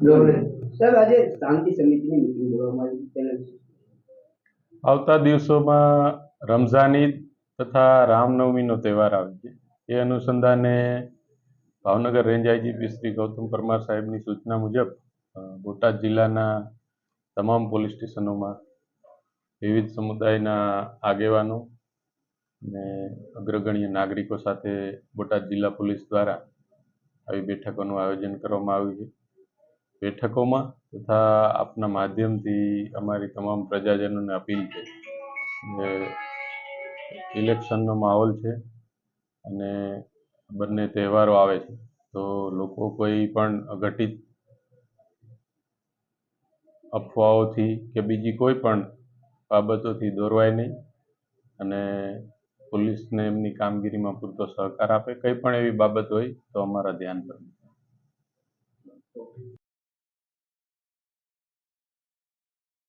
સાહેબ આજે શાંતિ સમિતિની મિટિંગ બોલાવવામાં આવી તેના આવતા દિવસોમાં રમઝાન ઈદ તથા રામનવમીનો તહેવાર આવે છે. એ અનુસંધાને ભાવનગર રેન્જ આઈજીપી શ્રી ગૌતમ પરમાર સાહેબની સૂચના મુજબ બોટાદ જિલ્લાના તમામ પોલીસ સ્ટેશનોમાં વિવિધ સમુદાયના આગેવાનો અને અગ્રગણ્ય નાગરિકો સાથે બોટાદ જિલ્લા પોલીસ દ્વારા આવી બેઠકોનું આયોજન કરવામાં આવ્યું છે. બેઠકોમાં તથા આપના માધ્યમથી અમારી તમામ પ્રજાજનોને અપીલ છે ઇલેક્શનનો માહોલ છે અને બંને તહેવારો આવે છે. તો લોકો કોઈ પણ અઘટિત અફવાઓથી કે બીજી કોઈ પણ બાબતોથી દોરવાય નહીં અને પોલીસને એમની કામગીરીમાં પૂરતો સહકાર આપે. કંઈ પણ એવી બાબત હોય તો અમારા ધ્યાન પર